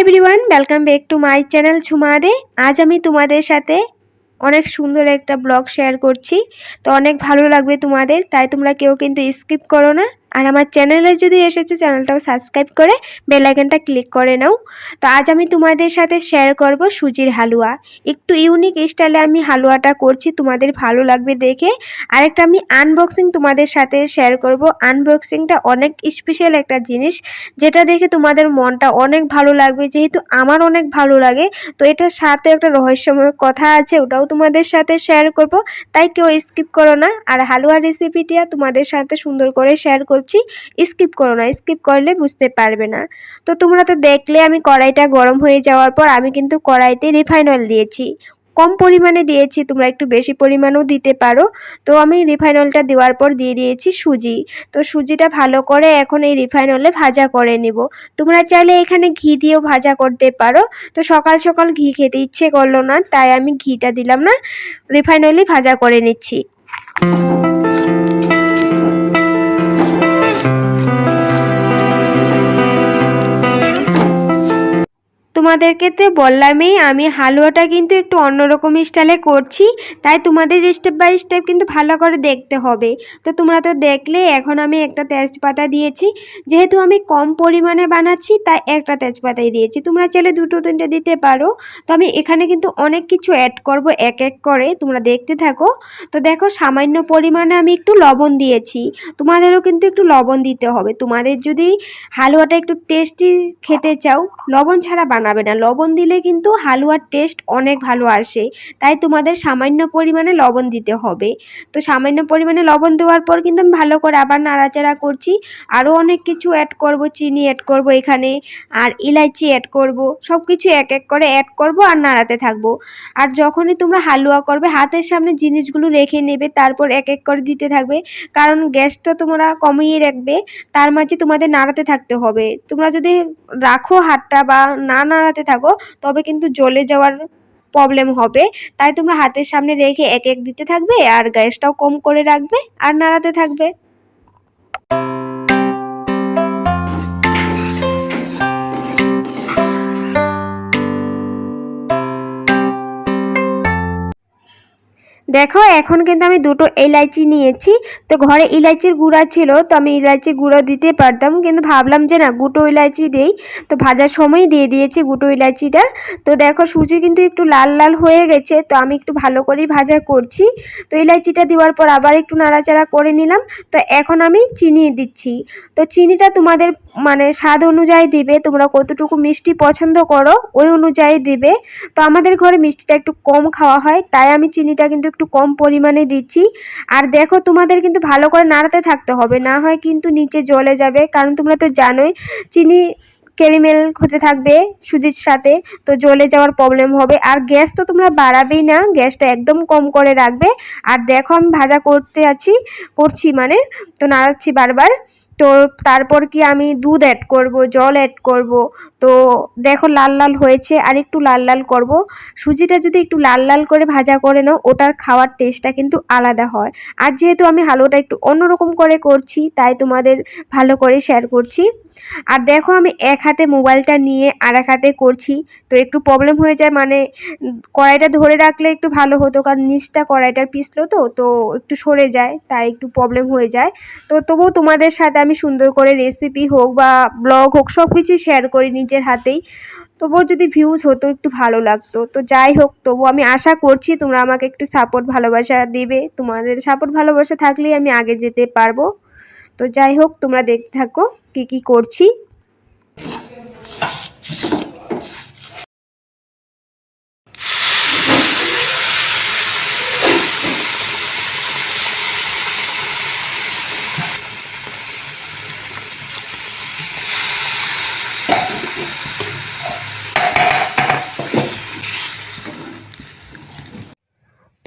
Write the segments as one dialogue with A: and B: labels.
A: Everyone welcome back to my channel ঝুমাদে আজ আমি তোমাদের সাথে অনেক সুন্দর একটা ব্লগ শেয়ার করছি। তো অনেক ভালো লাগবে তোমাদের, তাই তোমরা কেউ কিন্তু স্কিপ করো না। আর আমার চ্যানেলে যদি এসেছ, চ্যানেলটাও সাবস্ক্রাইব করে বেল আইকনটা ক্লিক করে নাও। তো আজ আমি তোমাদের সাথে শেয়ার করব সুজির হালুয়া। একটু ইউনিক স্টাইলে আমি হালুয়াটা করছি, তোমাদের ভালো লাগবে দেখে। আরেকটা আমি আনবক্সিং তোমাদের সাথে শেয়ার করব। আনবক্সিংটা অনেক স্পেশাল একটা জিনিস, যেটা দেখে তোমাদের মনটা অনেক ভালো লাগবে। যেহেতু আমার অনেক ভালো লাগে, তো এটার সাথে একটা রহস্যময় কথা আছে, ওটাও তোমাদের সাথে শেয়ার করব। তাই কেউ স্কিপ করো না। আর হালুয়া রেসিপিটা তোমাদের সাথে সুন্দর করে শেয়ার করছি স্কিপ করো না স্কিপ করলে বুঝতে পারবে না। তো তোমরা তো দেখলে আমি কড়াইটা গরম হয়ে যাওয়ার পর আমি কিন্তু কড়াইতে রিফাইন অয়েল দিয়েছি। কম পরিমাণে দিয়েছি, তোমরা একটু বেশি পরিমাণেও দিতে পারো। তো আমি রিফাইন অয়েলটা দেওয়ার পর দিয়ে দিয়েছি সুজি। তো সুজিটা ভালো করে এখন এই রিফাইন অয়েলে ভাজা করে নেব। তোমরা চাইলে এখানে ঘি দিয়েও ভাজা করতে পারো। তো সকাল সকাল ঘি খেতে ইচ্ছে করল না, তাই আমি ঘিটা দিলাম না রিফাইন অয়েলই ভাজা করে নিচ্ছি। তোমাদেরকে তো বললামই, আমি হালুয়াটা কিন্তু একটু অন্যরকম স্টাইলে করছি, তাই তোমাদের স্টেপ বাই স্টেপ কিন্তু ভালো করে দেখতে হবে। তো তোমরা তো দেখলে, এখন আমি একটা তেজপাতা দিয়েছি, যেহেতু আমি কম পরিমাণে বানাচ্ছি, তাই একটা তেজপাতাই দিয়েছি। তোমরা চাইলে দুটো তিনটে দিতে পারো, তো আমি এখানে কিন্তু অনেক কিছু অ্যাড করব এক এক করে, তোমরা দেখতে থাকো। তো দেখো, সামান্য পরিমাণে আমি একটু লবণ দিয়েছি, তোমাদেরও কিন্তু একটু লবণ দিতে হবে। তোমাদের যদি হালুয়াটা একটু টেস্টি খেতে চাও, লবণ ছাড়া বানাবে না। লবণ দিলে কিন্তু হালুয়ার টেস্ট অনেক ভালো আসে। তাই তোমাদের সামান্য পরিমাণে লবণ দিতে হবে। তো সামান্য পরিমাণে লবণ দেওয়ার পর কিন্তু আমি ভালো করে আবার নাড়াচাড়া করছি। আরও অনেক কিছু অ্যাড করব, চিনি অ্যাড করব এখানে, আর ইলাইচি অ্যাড করব। সব কিছু এক এক করে অ্যাড করব আর নাড়াতে থাকব। আর যখনই তোমরা হালুয়া করবে, হাতের সামনে জিনিসগুলো রেখে নেবে, তারপর এক এক করে দিতে থাকবে। কারণ গ্যাস তো তোমরা কমিয়ে রাখবে, তার মাঝে তোমাদের নাড়াতে থাকতে হবে। তোমরা যদি রাখো হাতটা বা না নাড়াতে থাকো, তবে কিন্তু জ্বলে যাওয়ার প্রবলেম হবে। তাই তোমরা হাতের সামনে রেখে এক এক দিতে থাকবে, আর গ্যাসটাও কম করে রাখবে, আর নাড়াতে থাকবে। দেখো, এখন কিন্তু আমি দুটো এলাইচি নিয়েছি। তো ঘরে ইলাইচির গুঁড়া ছিল, তো আমি ইলাইচি গুঁড়ো দিতে পারতাম। কিন্তু ভাবলাম যে না, গুঁটো ইলাইচি দেই। তো ভাজার সময় দিয়ে দিয়েছি গুঁটো ইলাইচিটা। তো দেখো, সুজি কিন্তু একটু লাল লাল হয়ে গেছে, তো আমি একটু ভালো করেই ভাজা করছি। তো ইলাইচিটা দেওয়ার পর আবার একটু নাড়াচাড়া করে নিলাম। তো এখন আমি চিনি দিচ্ছি। তো চিনিটা তোমাদের মানে স্বাদ অনুযায়ী দিবে, তোমরা কতটুকু মিষ্টি পছন্দ করো, ওই অনুযায়ী দিবে। তো আমাদের ঘরে মিষ্টিটা একটু কম খাওয়া হয়, তাই আমি চিনিটা কিন্তু একটু কম পরিমাণে দিচ্ছি। আর দেখো তোমাদের কিন্তু ভালো করে নাড়াতে থাকতে হবে, না হয় কিন্তু নিচে জ্বলে যাবে। কারণ তোমরা তো জানোই, চিনি ক্যারিমেল হতে থাকবে সুজির সাথে, তো জ্বলে যাওয়ার প্রবলেম হবে। আর গ্যাস তো তোমরা বাড়াবেই না, গ্যাসটা একদম কম করে রাখবে। আর দেখো আমি ভাজা করতে আছি, করছি মানে তো নাড়াচ্ছি বারবার। তো তারপর কি আমি দুধ অ্যাড করব, জল অ্যাড করব? তো দেখো লাল লাল হয়েছে, আর একটু লাল লাল করব। সুজিটা যদি একটু লাল লাল করে ভাজা করে নাও, ওটার খাওয়ার টেস্টটা কিন্তু আলাদা হয়। আর যেহেতু আমি হালুয়াটা একটু অন্যরকম করে করছি, তাই তোমাদের ভালো করে শেয়ার করছি। আর দেখো আমি এক হাতে মোবাইলটা নিয়ে আর এক হাতে করছি, তো একটু প্রবলেম হয়ে যায়। মানে কড়াইটা ধরে রাখলে একটু ভালো হতো, কারণ নিচটা কড়াইটার পিছলো তো তো একটু সরে যায়, তাই একটু প্রবলেম হয়ে যায়। তো তবুও তোমাদের সাথে আমি সুন্দর করে রেসিপি হোক বা ব্লগ হোক সব কিছুই শেয়ার করি নিজের হাতেই। তবুও যদি ভিউজ হতো, একটু ভালো লাগতো। তো যাই হোক তবু আমি আশা করছি তোমরা আমাকে একটু সাপোর্ট ভালোবাসা দেবে। তোমাদের সাপোর্ট ভালোবাসা থাকলেই আমি আগে যেতে পারব। তো যাই হোক, তোমরা দেখতে থাকো কি কি করছি।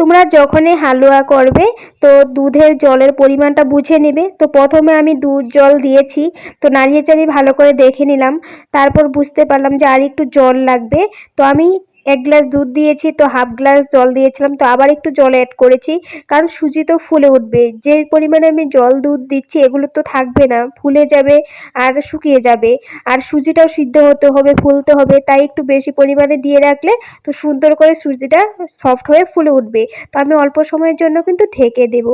A: তোমরা যখনই হালুয়া করবে, তো দুধের জলের পরিমাণটা বুঝে নেবে। তো প্রথমে আমি দুধ জল দিয়েছি, তো নাড়িয়ে চাড়িয়ে ভালো করে দেখে নিলাম। তারপর বুঝতে পারলাম যে আর একটু জল লাগবে। তো আমি এক গ্লাস দুধ দিয়েছি, তো হাফ গ্লাস জল দিয়েছিলাম, তো আবার একটু জল অ্যাড করেছি। কারণ সুজি তো ফুলে উঠবে, যে পরিমাণে আমি জল দুধ দিচ্ছি, এগুলো তো থাকবে না, ফুলে যাবে আর শুকিয়ে যাবে। আর সুজিটাও সিদ্ধ হতে হবে, ফুলতে হবে, তাই একটু বেশি পরিমাণে দিয়ে রাখলে তো সুন্দর করে সুজিটা সফট হয়ে ফুলে উঠবে। তো আমি অল্প সময়ের জন্য কিন্তু ঢেকে দেব।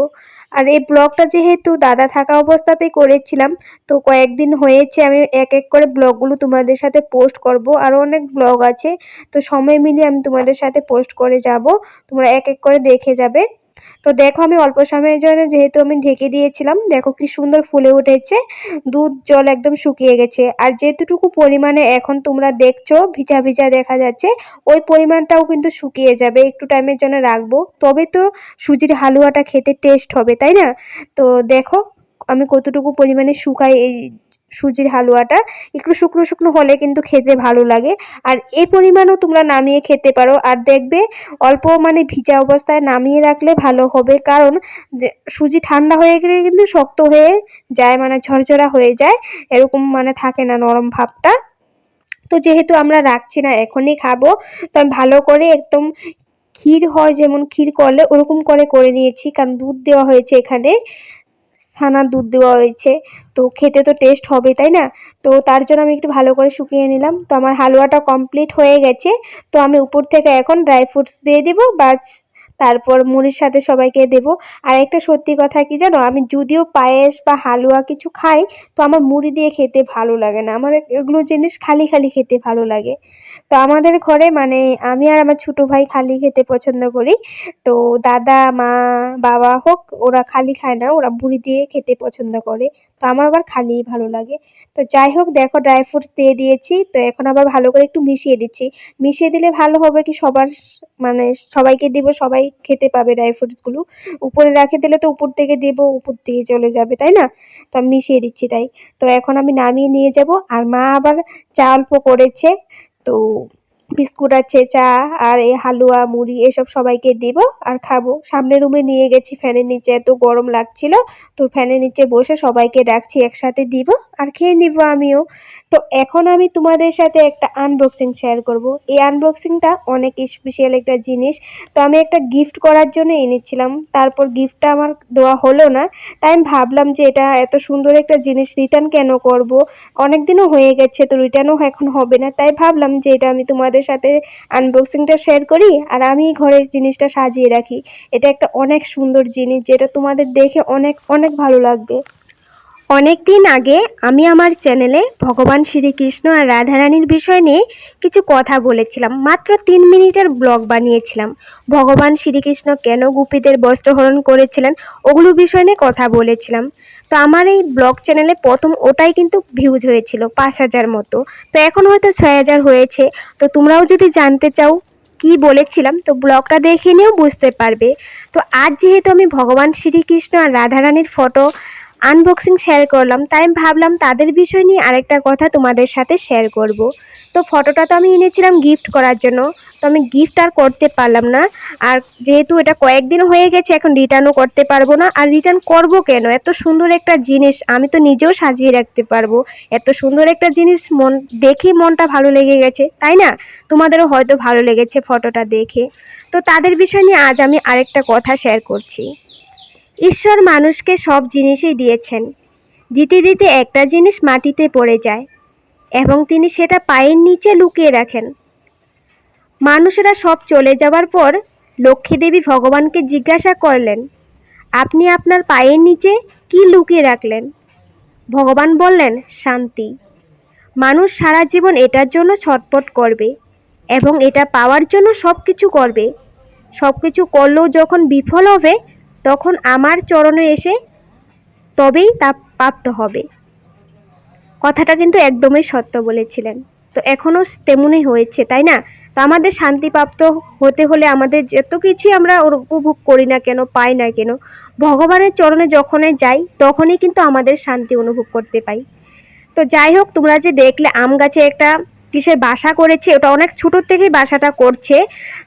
A: আর এই ব্লগটা যেহেতু দাদা থাকা অবস্থাতেই করেছিলাম, তো কয়েকদিন হয়েছে, আমি এক এক করে ব্লগগুলো তোমাদের সাথে পোস্ট করব। আরও অনেক ব্লগ আছে, তো সময় মিলিয়ে আমি তোমাদের সাথে পোস্ট করে যাব। তোমরা এক এক করে দেখে যাবে। তো দেখো আমি অল্প সময়ের জন্য যেহেতু আমি ঢেকে দিয়েছিলাম, দেখো কি সুন্দর ফুলে উঠেছে। দুধ, জল একদম শুকিয়ে গেছে। আর যেটুকু পরিমাণে এখন তোমরা দেখছ, ভিজা ভিজা দেখা যাচ্ছে, ওই পরিমাণটাও কিন্তু শুকিয়ে যাবে। একটু টাইমের জন্য রাখব। তবে তো সুজির হালুয়াটা খেতে টেস্ট হবে, তাই না? তো দেখো আমি কতটুকু পরিমাণে শুকাই এই সুজির হালুয়াটা একটু শুকনো শুকনো হলে কিন্তু খেতে ভালো লাগে। আর এই পরিমাণও তোমরা নামিয়ে খেতে পারো। আর দেখবে অল্প মানে ভিজা অবস্থায় নামিয়ে রাখলে ভালো হবে। কারণ সুজি ঠান্ডা হয়ে গেলে কিন্তু শক্ত হয়ে যায় মানে ঝরঝরা হয়ে যায়। এরকম মানে থাকে না নরম ভাবটা। তো যেহেতু আমরা রাখছি না, এখনই খাব। তো আমি ভালো করে একদম ক্ষীর হয় যেমন ক্ষীর করলে ওরকম করে করে নিয়েছি। কারণ দুধ দেওয়া হয়েছে এখানে। ছানার দুধ দেওয়া হয়েছে। তো খেতে তো টেস্ট হবে, তাই না? তো তার জন্য আমি একটু ভালো করে শুকিয়ে নিলাম। তো আমার হালুয়াটা কমপ্লিট হয়ে গেছে। তো আমি উপর থেকে এখন ড্রাই ফ্রুটস দিয়ে দেবো বাস তারপর মুড়ির সাথে সবাইকে দেব। আর একটা সত্যি কথা কি জানো? আমি যদিও পায়েস বা হালুয়া কিছু খাই, তো আমার মুড়ি দিয়ে খেতে ভালো লাগে না। আমার এগুলো জিনিস খালি খালি খেতে ভালো লাগে। তো আমাদের ঘরে মানে আমি আর আমার ছোটো ভাই খালি খেতে পছন্দ করি। তো দাদা, মা, বাবা হোক, ওরা খালি খায় না, ওরা মুড়ি দিয়ে খেতে পছন্দ করে। তো আমার আবার খালিই ভালো লাগে। তো যাই হোক, দেখো ড্রাই ফ্রুটস দিয়ে দিয়েছি। তো এখন আবার ভালো করে একটু মিশিয়ে দিচ্ছি। মিশিয়ে দিলে ভালো হবে কি সবার মানে সবাইকে দিব, সবাই খেতে পাবে ড্রাই ফ্রুটসগুলো উপরে রাখে দিলে তো উপর থেকে দেবো, উপর দিয়ে চলে যাবে, তাই না? তো আমি মিশিয়ে দিচ্ছি তাই। তো এখন আমি নামিয়ে নিয়ে যাব। আর মা আবার চা অল্প করেছে। তো বিস্কুট আছে, চা আর এই হালুয়া, মুড়ি এসব সবাইকে দিব আর খাব। সামনের রুমে নিয়ে গেছি ফ্যানের নিচে, এত গরম লাগছিল। তো ফ্যানের নিচে বসে সবাইকে ডাকছি, একসাথে দিব আর খেয়ে নিব আমিও। তো এখন আমি তোমাদের সাথে একটা আনবক্সিং শেয়ার করব। এই আনবক্সিংটা অনেক স্পেশাল একটা জিনিস। তো আমি একটা গিফট করার জন্য এনেছিলাম। তারপর গিফটটা আমার দেওয়া হলো না। তাই আমি ভাবলাম যে এটা এত সুন্দর একটা জিনিস রিটার্ন কেন করব? অনেক দিনও হয়ে গেছে, তো রিটার্নও এখন হবে না। তাই ভাবলাম যে এটা আমি তোমাদের সাথে আনবক্সিংটা শেয়ার করি আর আমি ঘরে জিনিসটা সাজিয়ে রাখি। এটা একটা অনেক সুন্দর জিনিস যেটা তোমাদের দেখে অনেক অনেক ভালো লাগবে। অনেক দিন আগে আমি আমার চ্যানেলে ভগবান শ্রীকৃষ্ণ আর রাধারানীর বিষয় নিয়ে কিছু কথা বলেছিলাম। মাত্র তিন মিনিটের ব্লগ বানিয়েছিলাম। ভগবান শ্রীকৃষ্ণ কেন গুপিদের বস্ত্রহরণ করেছিলেন ওগুলো বিষয় নিয়ে কথা বলেছিলাম। তো আমার এই ব্লগ চ্যানেলে প্রথম ওটাই কিন্তু ভিউজ হয়েছিল, পাঁচ হাজার মতো। তো এখন হয়তো ছয় হাজার হয়েছে। তো তোমরাও যদি জানতে চাও কি বলেছিলাম, তো ব্লগটা দেখে নিয়েও বুঝতে পারবে। তো আজ যেহেতু আমি ভগবান শ্রীকৃষ্ণ আর রাধারানীর ফটো আনবক্সিং শেয়ার করলাম, তাই আমি ভাবলাম তাদের বিষয় নিয়ে আরেকটা কথা তোমাদের সাথে শেয়ার করব। তো ফটোটা তো আমি এনেছিলাম গিফট করার জন্য, তো আমি গিফট আর করতে পারলাম না। আর যেহেতু এটা কয়েকদিন হয়ে গেছে, এখন রিটার্নও করতে পারব না। আর রিটার্ন করব কেন? এত সুন্দর একটা জিনিস, আমি তো নিজেও সাজিয়ে রাখতে পারব। এত সুন্দর একটা জিনিস মন, দেখে মনটা ভালো লেগে গেছে, তাই না? তোমাদেরও হয়তো ভালো লেগেছে ফটোটা দেখে। তো তাদের বিষয় নিয়ে আজ আমি আরেকটা কথা শেয়ার করছি। ঈশ্বর মানুষকে সব জিনিসই দিয়েছেন। দিতে দিতে একটা জিনিস মাটিতে পড়ে যায় এবং তিনি সেটা পায়ের নিচে লুকিয়ে রাখেন। মানুষেরা সব চলে যাওয়ার পর লক্ষ্মী দেবী ভগবানকে জিজ্ঞাসা করলেন, আপনি আপনার পায়ের নিচে কি লুকিয়ে রাখলেন? ভগবান বললেন, শান্তি। মানুষ সারা জীবন এটার জন্য ছটপট করবে এবং এটা পাওয়ার জন্য সব কিছু করবে। সব কিছু করলেও যখন বিফল হবে তখন আমার চরণে এসে তবেই তা প্রাপ্ত হবে। কথাটা কিন্তু একদমই সত্য বলেছিলেন। তো এখনও তেমনই হয়েছে, তাই না? তো আমাদের শান্তিপ্রাপ্ত হতে হলে আমাদের যত কিছুই আমরা উপভোগ করি না কেন, পাই না কেন, ভগবানের চরণে যখনই যাই, তখনই কিন্তু আমাদের শান্তি অনুভব করতে পাই। তো যাই হোক, তোমরা যে দেখলে আম গাছে একটা কিসের বাসা করেছে, ওটা অনেক ছোটোর থেকেই বাসাটা করছে।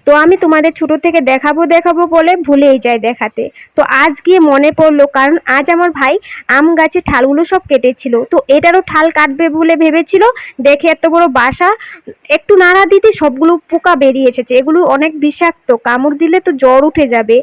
A: তো আমি তোমাদের ছোটো থেকে দেখাবো দেখাবো বলে ভুলেই যাই দেখাতে। তো আজ গিয়ে মনে পড়ল, কারণ আজ আমার ভাই আম গাছে ঠালগুলো সব কেটেছিল। তো এটারও ঠাল কাটবে বলে ভেবেছিল, দেখে এত বড় বাসা, একটু নাড়া দিতে সবগুলো পোকা বেরিয়ে এসেছে। এগুলো অনেক বিষাক্ত, কামড় দিলে তো জ্বর উঠে যাবে।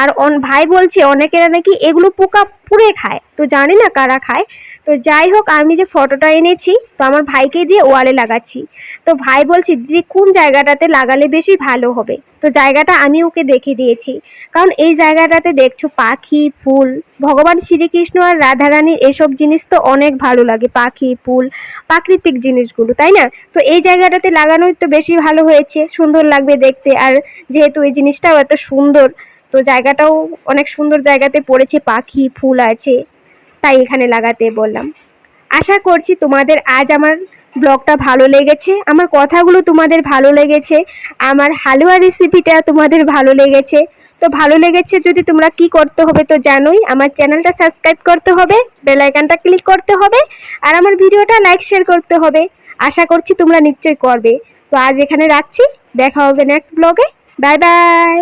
A: আর ভাই বলছে, অনেকেরা নাকি এগুলো পোকা পুড়ে খায়। তো জানি না কারা খায়। তো যাই হোক, আমি যে ফটোটা এনেছি, তো আমার ভাইকে দিয়ে ওয়ালে লাগাচ্ছি। তো ভাই বলছি, দিদি, কোন জায়গাটাতে লাগালে বেশি ভালো হবে? তো জায়গাটা আমি ওকে দেখে দিয়েছি। কারণ এই জায়গাটাতে দেখছ, পাখি, ফুল, ভগবান শ্রীকৃষ্ণ আর রাধারানীর এসব জিনিস তো অনেক ভালো লাগে। পাখি, ফুল, প্রাকৃতিক জিনিসগুলো, তাই না? তো এই জায়গাটাতে লাগানোই তো বেশি ভালো হয়েছে। সুন্দর লাগবে দেখতে। আর যেহেতু এই জিনিসটাও এত সুন্দর তো জায়গাটাও অনেক সুন্দর জায়গাতে পড়েছে, পাখি, ফুল আছে, তাই এখানে লাগাতে বললাম। আশা করছি তোমাদের আজ আমার ব্লগটা ভালো লেগেছে, আমার কথাগুলো তোমাদের ভালো লেগেছে, আমার হালুয়া রেসিপিটা তোমাদের ভালো লেগেছে। তো ভালো লেগেছে যদি তোমরা কি করতে হবে তো জানোই, আমার চ্যানেলটা সাবস্ক্রাইব করতে হবে বেল আইকনটা ক্লিক করতে হবে, আর আমার ভিডিওটা লাইক শেয়ার করতে হবে। আশা করছি তোমরা নিশ্চয়ই করবে। তো আজ এখানে রাখছি, দেখা হবে নেক্সট ব্লগে বাই বাই